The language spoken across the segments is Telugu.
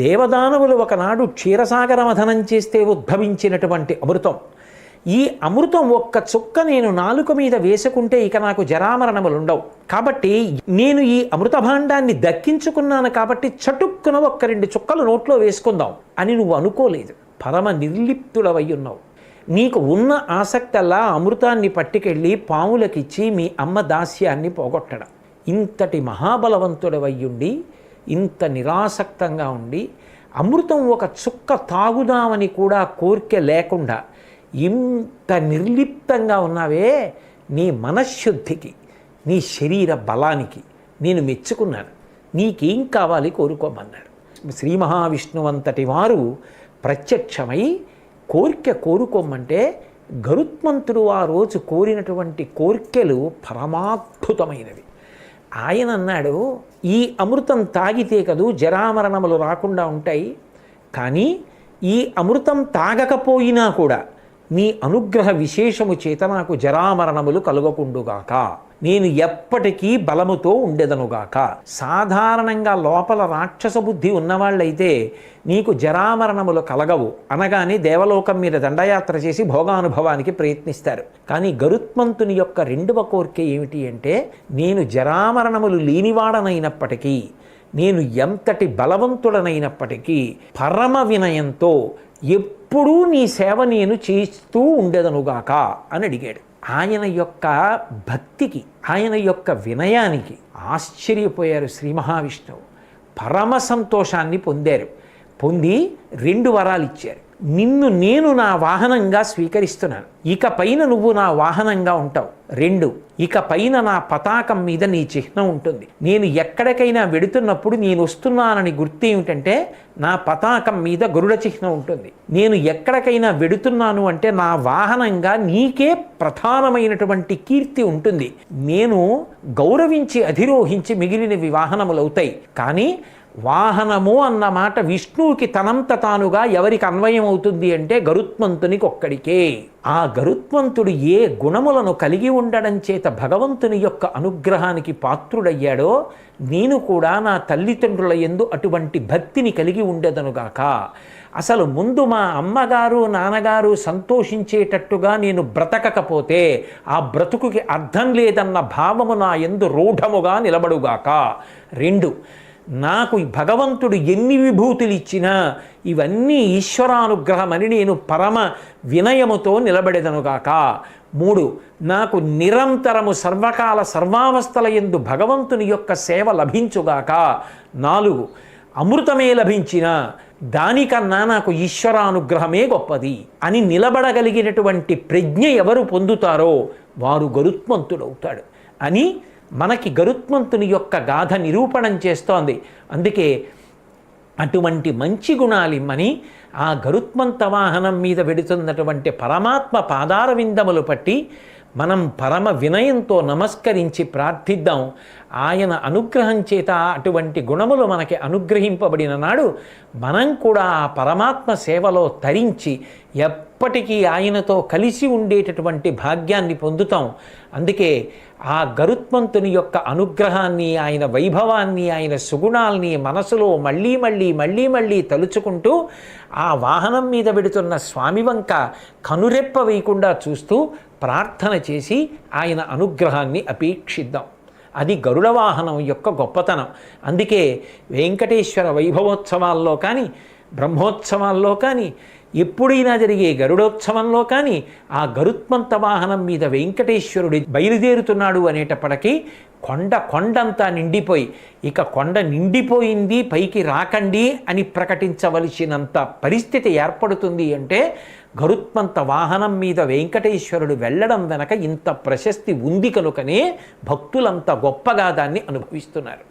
దేవదానవులు ఒకనాడు క్షీరసాగర మథనం చేస్తే ఉద్భవించినటువంటి అమృతం. ఈ అమృతం ఒక్క చుక్క నేను నాలుక మీద వేసుకుంటే ఇక నాకు జరామరణములు ఉండవు కాబట్టి నేను ఈ అమృత భాండాన్ని దక్కించుకున్నాను కాబట్టి చటుక్కున ఒక్క రెండు చుక్కలు నోట్లో వేసుకుందాం అని నువ్వు అనుకోలేదు. పరమ నిర్లిప్తుడవై ఉన్నావు నీకు ఉన్న ఆసక్తల్లా అమృతాన్ని పట్టుకెళ్ళి పాములకిచ్చి మీ అమ్మ దాస్యాన్ని పోగొట్టడం. ఇంతటి మహాబలవంతుడవయ్యుండి ఇంత నిరాసక్తంగా ఉండి అమృతం ఒక చుక్క తాగుదామని కూడా కోరిక లేకుండా ఇంత నిర్లిప్తంగా ఉన్నావే నీ మనశ్శుద్ధికి నీ శరీర బలానికి నేను మెచ్చుకున్నాను. నీకేం కావాలి కోరుకోమన్నాడు. శ్రీ మహావిష్ణువంతటి వారు ప్రత్యక్షమై కోరిక కోరుకోమంటే గరుత్మంతుడు ఆ రోజు కోరినటువంటి కోరికలు పరమాద్భుతమైనవి. ఆయన అన్నాడు ఈ అమృతం తాగితే కదూ జరామరణములు రాకుండా ఉంటాయి. కానీ ఈ అమృతం తాగకపోయినా కూడా నీ అనుగ్రహ విశేషము చేత నాకు జరామరణములు కలుగకుండుగాక. నేను ఎప్పటికీ బలముతో ఉండెదనుగాక. సాధారణంగా లోపల రాక్షస బుద్ధి ఉన్నవాళ్ళైతే నీకు జరామరణములు కలగవు. అనగానే దేవలోకం మీద దండయాత్ర చేసి భోగానుభవానికి ప్రయత్నిస్తారు. కానీ గరుత్మంతుని యొక్క రెండవ కోరిక ఏమిటి అంటే నేను జరామరణములు లేనివాడనైనప్పటికీ నేను ఎంతటి బలవంతుడనైనప్పటికీ పరమ వినయంతో ఎప్పుడూ నీ సేవ నేను చేస్తూ ఉండేదనుగాక అని అడిగాడు. ఆయన యొక్క భక్తికి ఆయన యొక్క వినయానికి ఆశ్చర్యపోయారు శ్రీ మహావిష్ణువు. పరమ సంతోషాన్ని పొందారు. పొంది రెండు వరాలు ఇచ్చారు. నిన్ను నేను నా వాహనంగా స్వీకరిస్తున్నాను. ఇక పైన నువ్వు నా వాహనంగా ఉంటావు. రెండు ఇక పైన నా పతాకం మీద నీ చిహ్నం ఉంటుంది. నేను ఎక్కడికైనా వెడుతున్నప్పుడు నేను వస్తున్నానని గుర్తు ఏమిటంటే నా పతాకం మీద గరుడ చిహ్నం ఉంటుంది. నేను ఎక్కడికైనా వెడుతున్నాను అంటే నా వాహనంగా నీకే ప్రధానమైనటువంటి కీర్తి ఉంటుంది. నేను గౌరవించి అధిరోహించి మిగిలినవి వాహనములవుతాయి. కానీ వాహనము అన్న మాట విష్ణువుకి తనంత తానుగా ఎవరికి అన్వయం అవుతుంది అంటే గరుత్మంతునికి ఒక్కడికే. ఆ గరుత్మంతుడు ఏ గుణములను కలిగి ఉండడం చేత భగవంతుని యొక్క అనుగ్రహానికి పాత్రుడయ్యాడో నేను కూడా నా తల్లిదండ్రుల ఎందు అటువంటి భక్తిని కలిగి ఉండేదనుగాక అసలు ముందు మా అమ్మగారు నాన్నగారు సంతోషించేటట్టుగా నేను బ్రతకకపోతే ఆ బ్రతుకుకి అర్థం లేదన్న భావము నా ఎందు రూఢముగా నిలబడుగాక. రెండు నాకు భగవంతుడు ఎన్ని విభూతులు ఇచ్చినా ఇవన్నీ ఈశ్వరానుగ్రహమని నేను పరమ వినయముతో నిలబడేదనుగాక మూడు నాకు నిరంతరము సర్వకాల సర్వావస్థల ఎందు భగవంతుని యొక్క సేవ లభించుగాక నాలుగు అమృతమే లభించిన దానికన్నా నాకు ఈశ్వరానుగ్రహమే గొప్పది అని నిలబడగలిగినటువంటి ప్రజ్ఞ ఎవరు పొందుతారో వారు గరుత్మంతుడవుతాడు అని మనకి గరుత్మంతుని యొక్క గాథ నిరూపణం చేస్తోంది. అందుకే అటువంటి మంచి గుణాలిమ్మని ఆ గరుత్మంత వాహనం మీద వెడుతున్నటువంటి పరమాత్మ పాదార విందములు పట్టి మనం పరమ వినయంతో నమస్కరించి ప్రార్థిద్దాం. ఆయన అనుగ్రహం చేత అటువంటి గుణములు మనకి అనుగ్రహింపబడిన నాడు మనం కూడా ఆ పరమాత్మ సేవలో తరించి ఎప్పటికీ ఆయనతో కలిసి ఉండేటటువంటి భాగ్యాన్ని పొందుతాం. అందుకే ఆ గరుత్మంతుని యొక్క అనుగ్రహాన్ని ఆయన వైభవాన్ని ఆయన సుగుణాల్ని మనసులో మళ్ళీ మళ్ళీ మళ్ళీ మళ్ళీ తలుచుకుంటూ ఆ వాహనం మీద పెడుతున్న స్వామి వంక కనురెప్ప వేయకుండా చూస్తూ ప్రార్థన చేసి ఆయన అనుగ్రహాన్ని అపేక్షిద్దాం. అది గరుడ వాహనం యొక్క గొప్పతనం. అందుకే వెంకటేశ్వర వైభవోత్సవాల్లో కానీ బ్రహ్మోత్సవాల్లో కానీ ఎప్పుడైనా జరిగే గరుడోత్సవంలో కానీ ఆ గరుత్మంత వాహనం మీద వెంకటేశ్వరుడు బయలుదేరుతున్నాడు అనేటప్పటికీ కొండ కొండంతా నిండిపోయి ఇక కొండ నిండిపోయింది పైకి రాకండి అని ప్రకటించవలసినంత పరిస్థితి ఏర్పడుతుంది అంటే గరుత్మంత వాహనం మీద వెంకటేశ్వరుడు వెళ్ళడం వెనక ఇంత ప్రశస్తి ఉంది కనుకనే భక్తులంత గొప్పగా దాన్ని అనుభవిస్తున్నారు.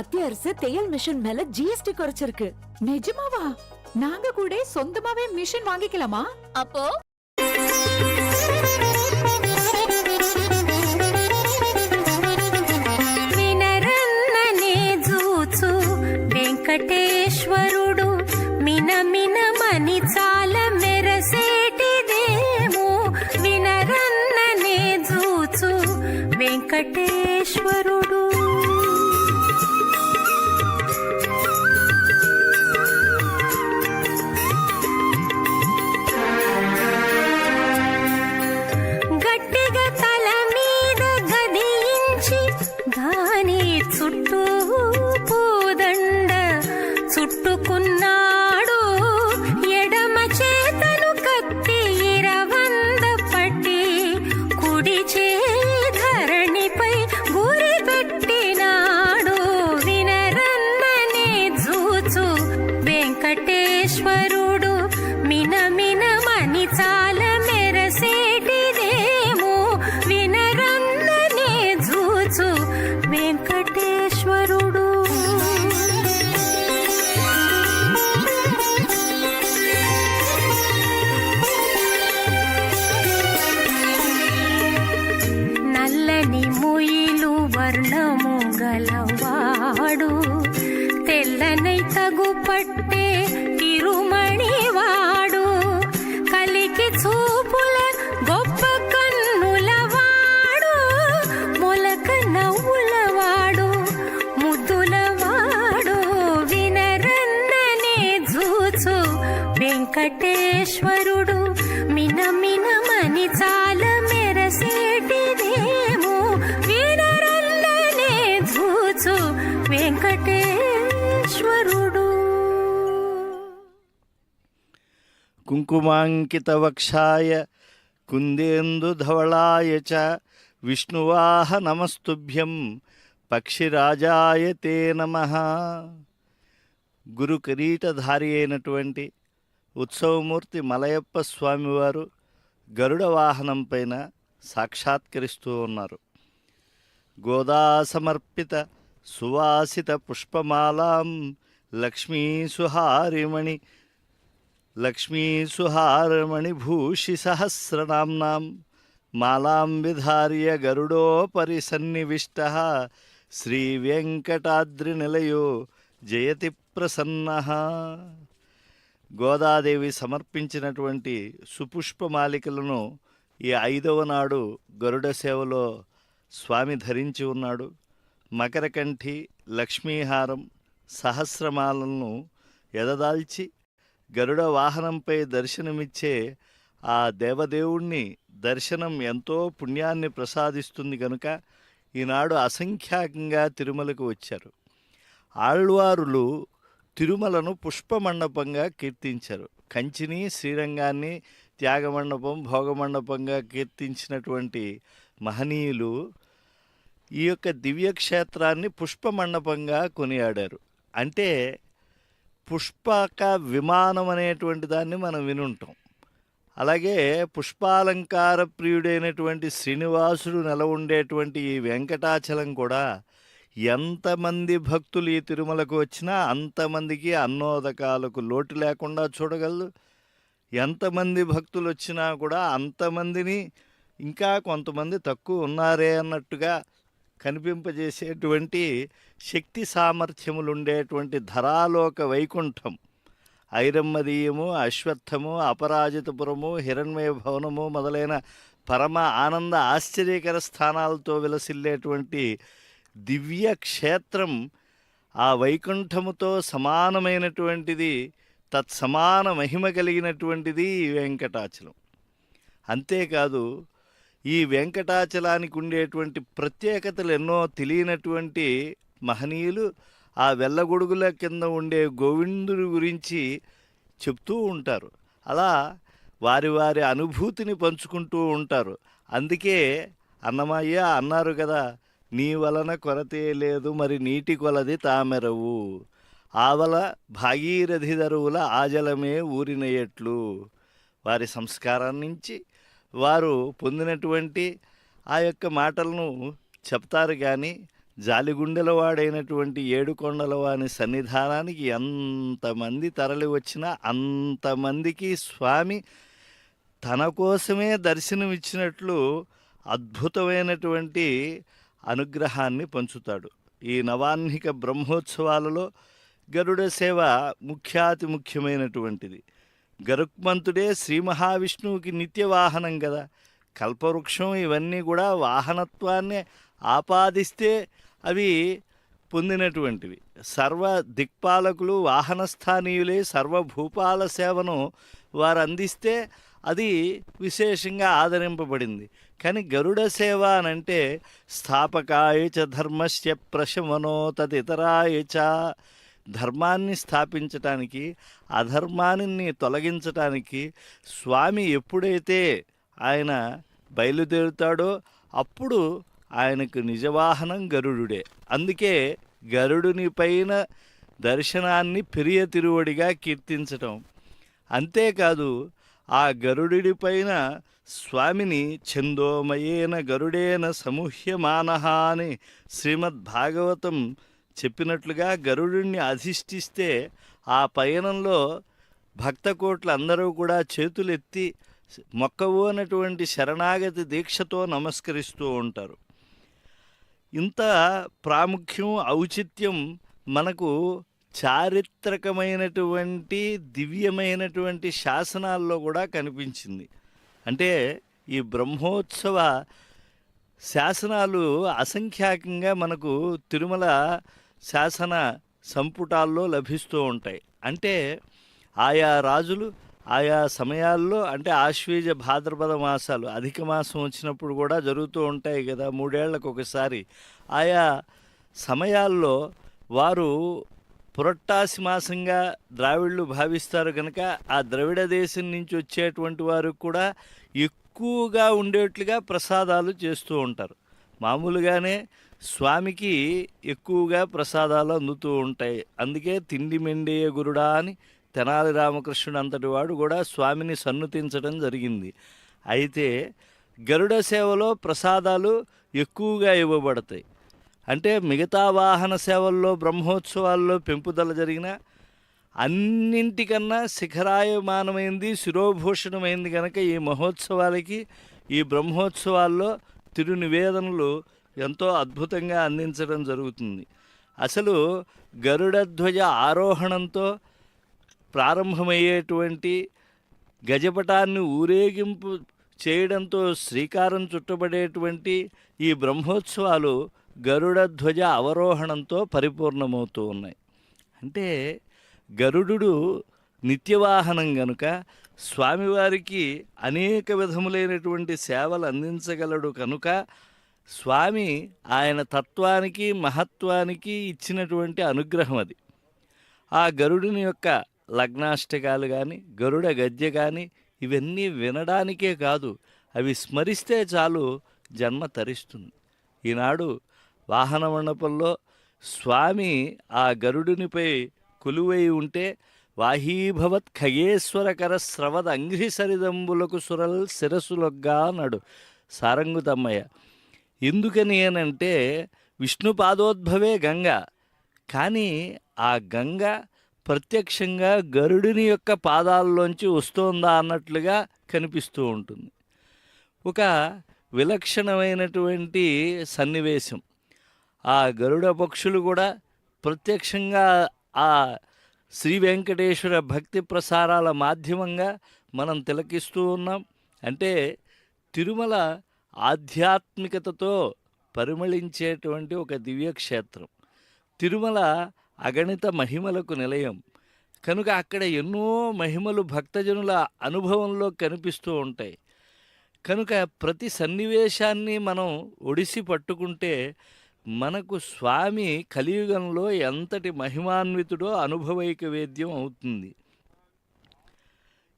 மத்திய அரசு தையல் மிஷின் மேல ஜிஎஸ்டி குறைச்சிருக்கு. நிஜமாவா? நாங்க கூட சொந்தமாவே மிஷின் வாங்கிக்கலாமா? அப்போ? వర్ణము గలవాడు తెల్లనై తగు పట్టే తిరుమణివాడు కుంకుమాంకితవక్షాయ కుందేందుధవళాయ చ విష్ణువాహ నమస్తుభ్యం పక్షిరాజాయ తే నమ గురు కిరీటధారి అయినటువంటి ఉత్సవమూర్తి మలయప్ప స్వామివారు గరుడ వాహనం పైన సాక్షాత్కరిస్తూ ఉన్నారు. గోదా సమర్పిత సువాసిత పుష్పమాలాం లక్ష్మీ సుహారిమణి లక్ష్మీ సుహారమణిభూషి సహస్రనామ్నాం మాలాం విధార్య గరుడోపరి సన్నివిష్ట శ్రీ వెంకటాద్రినిలయో జయతి ప్రసన్న. గోదాదేవి సమర్పించినటువంటి సుపుష్పమాలికలను ఈ ఐదవ నాడు గరుడ సేవలో స్వామి ధరించి ఉన్నాడు. మకరకంఠి లక్ష్మీహారం సహస్రమాలను ఎదదాల్చి గరుడ వాహనంపై దర్శనమిచ్చే ఆ దేవదేవుణ్ణి దర్శనం ఎంతో పుణ్యాన్ని ప్రసాదిస్తుంది కనుక ఈనాడు అసంఖ్యాకంగా తిరుమలకు వచ్చారు. ఆళ్వారులు తిరుమలను పుష్పమండపంగా కీర్తించారు. కంచిని శ్రీరంగాన్ని త్యాగమండపం భోగమండపంగా కీర్తించినటువంటి మహనీయులు ఈ యొక్క దివ్యక్షేత్రాన్ని పుష్పమండపంగా కొనియాడారు. అంటే పుష్పక విమానం అనేటువంటి దాన్ని మనం వినుంటాం. అలాగే పుష్పాలంకార ప్రియుడైనటువంటి శ్రీనివాసుడు నెల ఉండేటువంటి ఈ వెంకటాచలం కూడా ఎంతమంది భక్తులు ఈ తిరుమలకు వచ్చినా అంతమందికి అన్నోదకాలకు లోటు లేకుండా చూడగలదు ఎంతమంది భక్తులు వచ్చినా కూడా అంతమందిని ఇంకా కొంతమంది తక్కువ ఉన్నారే అన్నట్టుగా కనిపింపజేసేటువంటి శక్తి సామర్థ్యములు ఉండేటువంటి ధరాలోక వైకుంఠం. ఐరమ్మదీయము అశ్వత్థము అపరాజితపురము హిరణ్మయ భవనము మొదలైన పరమ ఆనంద ఆశ్చర్యకర స్థానాలతో విలసిల్లేటువంటి దివ్య క్షేత్రం ఆ వైకుంఠముతో సమానమైనటువంటిది తత్సమాన మహిమ కలిగినటువంటిది ఈ వెంకటాచలం. అంతేకాదు ఈ వెంకటాచలానికి ఉండేటువంటి ప్రత్యేకతలు ఎన్నో తెలియనటువంటి మహనీయులు ఆ వెల్లగొడుగుల కింద ఉండే గోవిందుడి గురించి చెప్తూ ఉంటారు. అలా వారి వారి అనుభూతిని పంచుకుంటూ ఉంటారు. అందుకే అన్నమయ్య అన్నారు కదా నీ వలన కొరతే లేదు మరి నీటి కొలది తామెరవు. ఆవల భాగీరథి దరువుల ఆజలమే ఊరినయట్లు. వారి సంస్కారం నుంచి వారు పొందినటువంటి ఆ యొక్క మాటలను చెప్తారు కానీ జాలిగుండెల వాడైనటువంటి ఏడుకొండల వాని సన్నిధానానికి ఎంతమంది తరలి వచ్చినా అంతమందికి స్వామి తన కోసమే దర్శనమిచ్చినట్లు అద్భుతమైనటువంటి అనుగ్రహాన్ని పంచుతాడు. ఈ నవాన్హిక బ్రహ్మోత్సవాలలో గరుడ సేవ ముఖ్యాతి ముఖ్యమైనటువంటిది. గరుక్మంతుడే శ్రీ మహావిష్ణువుకి నిత్య వాహనం కదా కల్పవృక్షం ఇవన్నీ కూడా వాహనత్వాన్ని ఆపాదిస్తే అవి పొందినటువంటివి. సర్వ దిక్పాలకులు వాహనస్థానీయులే సర్వభూపాల సేవను వారు అందిస్తే అది విశేషంగా ఆదరింపబడింది. కానీ గరుడ సేవ అనంటే స్థాపకాయ చ ధర్మస్య ప్రశమనో తదితరాయ చ ధర్మాన్ని స్థాపించటానికి అధర్మాన్ని తొలగించటానికి స్వామి ఎప్పుడైతే ఆయన బయలుదేరుతాడో అప్పుడు ఆయనకు నిజవాహనం గరుడుడే. అందుకే గరుడుని పైన దర్శనాన్ని పెరియ తిరువడిగా కీర్తించటం. అంతేకాదు ఆ గరుడి పైన స్వామిని చందోమయేన గరుడేన సముహ్యమానహ అని శ్రీమద్భాగవతం చెప్పినట్లుగా గరుడుని అధిష్ఠిస్తే ఆ పయనంలో భక్తకోట్లు అందరూ కూడా చేతులెత్తి మొక్కవు అనేటువంటి శరణాగతి దీక్షతో నమస్కరిస్తూ ఉంటారు. ఇంత ప్రాముఖ్యం ఔచిత్యం మనకు చారిత్రకమైనటువంటి దివ్యమైనటువంటి శాసనాల్లో కూడా కనిపించింది. అంటే ఈ బ్రహ్మోత్సవ శాసనాలు అసంఖ్యాకంగా మనకు తిరుమల శాసన సంపుటాల్లో లభిస్తూ ఉంటాయి. అంటే ఆయా రాజులు ఆయా సమయాల్లో అంటే ఆశ్వీజ భాద్రపద మాసాలు అధిక మాసం వచ్చినప్పుడు కూడా జరుగుతూ ఉంటాయి కదా మూడేళ్ళకు ఒకసారి. ఆయా సమయాల్లో వారు పురట్టాసి మాసంగా ద్రావిళ్ళు భావిస్తారు కనుక ఆ ద్రవిడ దేశం నుంచి వచ్చేటువంటి వారు కూడా ఎక్కువగా ఉండేట్లుగా ప్రసాదాలు చేస్తూ ఉంటారు. మామూలుగానే స్వామికి ఎక్కువగా ప్రసాదాలు అందుతూ ఉంటాయి. అందుకే తిండి మెండేయ గురుడా అని తెనాలి రామకృష్ణుడు అంతటి వాడు కూడా స్వామిని సన్నుతించడం జరిగింది. అయితే గరుడ సేవలో ప్రసాదాలు ఎక్కువగా ఇవ్వబడతాయి. అంటే మిగతా వాహన సేవల్లో బ్రహ్మోత్సవాల్లో పెంపుదల జరిగిన అన్నింటికన్నా శిఖరాయమానమైంది శిరోభూషణమైంది కనుక ఈ మహోత్సవాలకి ఈ బ్రహ్మోత్సవాల్లో తిరునివేదనలు ఎంతో అద్భుతంగా అందించడం జరుగుతుంది. అసలు గరుడధ్వజ ఆరోహణంతో ప్రారంభమయ్యేటువంటి గజపటాన్ని ఊరేగింపు చేయడంతో శ్రీకారం చుట్టబడేటువంటి ఈ బ్రహ్మోత్సవాలు గరుడధ్వజ అవరోహణంతో పరిపూర్ణమవుతూ ఉన్నాయి. అంటే గరుడు నిత్యవాహనం గనుక స్వామివారికి అనేక విధములైనటువంటి సేవలు అందించగలడు కనుక స్వామి ఆయన తత్వానికి మహత్వానికి ఇచ్చినటువంటి అనుగ్రహం అది. ఆ గరుడుని యొక్క లగ్నాష్టకాలు కానీ గరుడ గద్య కానీ ఇవన్నీ వినడానికే కాదు అవి స్మరిస్తే చాలు జన్మ తరిస్తుంది. ఈనాడు వాహన మండపంలో స్వామి ఆ గరుడునిపై కొలువై ఉంటే వాహీభవత్ ఖగేశ్వరకర స్రవద్ అంఘ్రి సరిదంబులకు సురల్ శిరసులొగ్గా అన్నాడు సారంగుతమ్మయ్య ఎందుకని అనంటే విష్ణు పాదోద్భవే గంగ. కానీ ఆ గంగ ప్రత్యక్షంగా గరుడిని యొక్క పాదాల్లోంచి వస్తోందా అన్నట్లుగా కనిపిస్తూ ఉంటుంది. ఒక విలక్షణమైనటువంటి సన్నివేశం. ఆ గరుడ పక్షులు కూడా ప్రత్యక్షంగా ఆ శ్రీ వెంకటేశ్వర భక్తి ప్రసారాల మాధ్యమంగా మనం తిలకిస్తూ ఉన్నాం. అంటే తిరుమల ఆధ్యాత్మికతతో పరిమళించేటువంటి ఒక దివ్యక్షేత్రం. తిరుమల అగణిత మహిమలకు నిలయం. కనుక అక్కడ ఎన్నో మహిమలు భక్తజనుల అనుభవంలో కనిపిస్తూ ఉంటాయి. కనుక ప్రతి సన్నివేశాన్ని మనం ఒడిసి పట్టుకుంటే మనకు స్వామి కలియుగంలో ఎంతటి మహిమాన్వితుడో అనుభవైక వేద్యం అవుతుంది.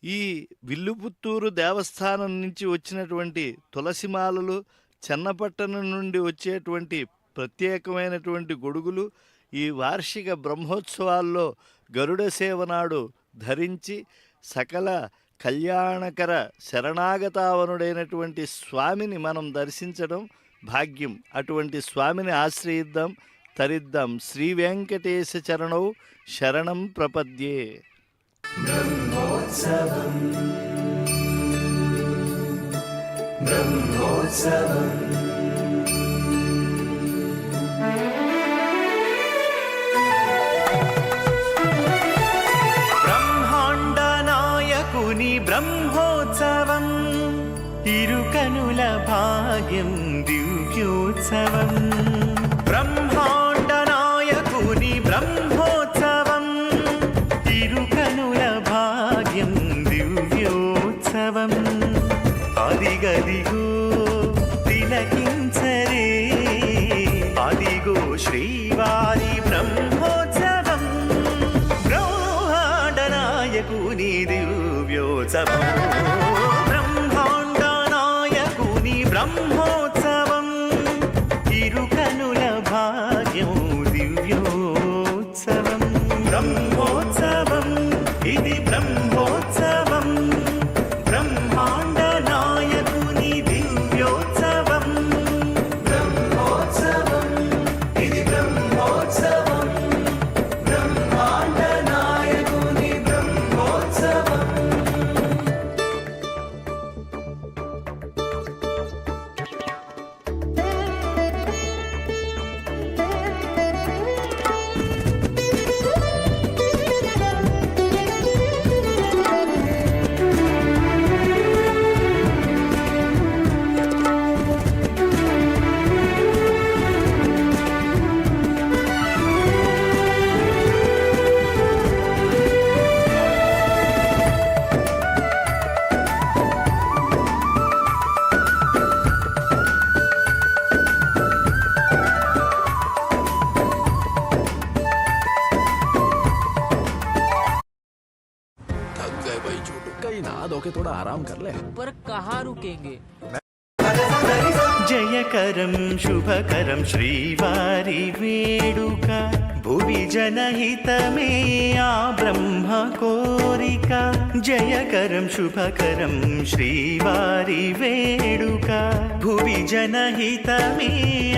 ఈ విల్లుపుత్తూరు దేవస్థానం నుంచి వచ్చినటువంటి తులసిమాలలు చెన్నపట్టణం నుండి వచ్చేటువంటి ప్రత్యేకమైనటువంటి గొడుగులు ఈ వార్షిక బ్రహ్మోత్సవాల్లో గరుడ సేవనాడు ధరించి సకల కళ్యాణకర శరణాగతావనుడైనటువంటి స్వామిని మనం దర్శించడం భాగ్యం. అటువంటి స్వామిని ఆశ్రయిద్దాం తరిద్దాం. శ్రీ వెంకటేశ చరణౌ శరణం ప్రపద్యే. బ్రహ్మాండ నాయకుని బ్రహ్మోత్సవం. ఇరుకనుల భాగ్యం ఉత్సవం బ్రహ్మాండ నాయకుని బ్రహ్మ थोड़ा आराम कर ले पर कहाँ रुकेंगे జయకరం శుభకరం శ్రీవారి వేడుక భువి జనహితమే ఆ బ్రహ్మ కోరిక జయకరం శుభకరం శ్రీవారి వేడుక భువి జనహితమే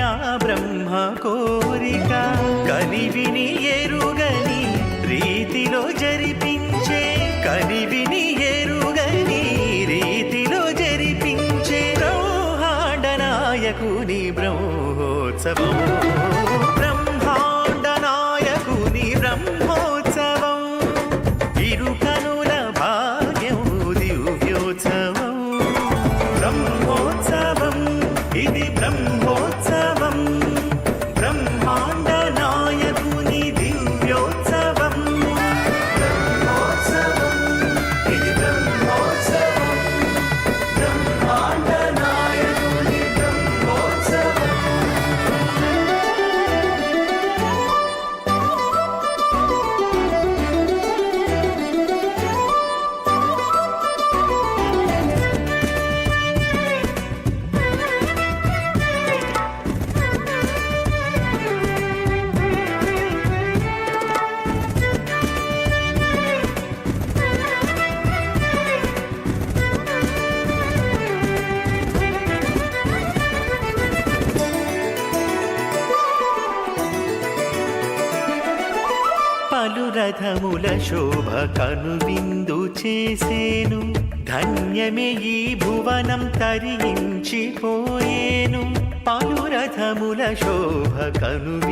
ఆ బ్రహ్మ కోరిక కని విని ఎరుగని రీతిలో జరిపించే కని నాయకుని బ్రహ్మోత్సవం బ్రహ్మాండ శోభ కనువిందు చేసేను. ధన్యమే ఈ భువనం తరించిపోయేను పలురథముల శోభ కనువి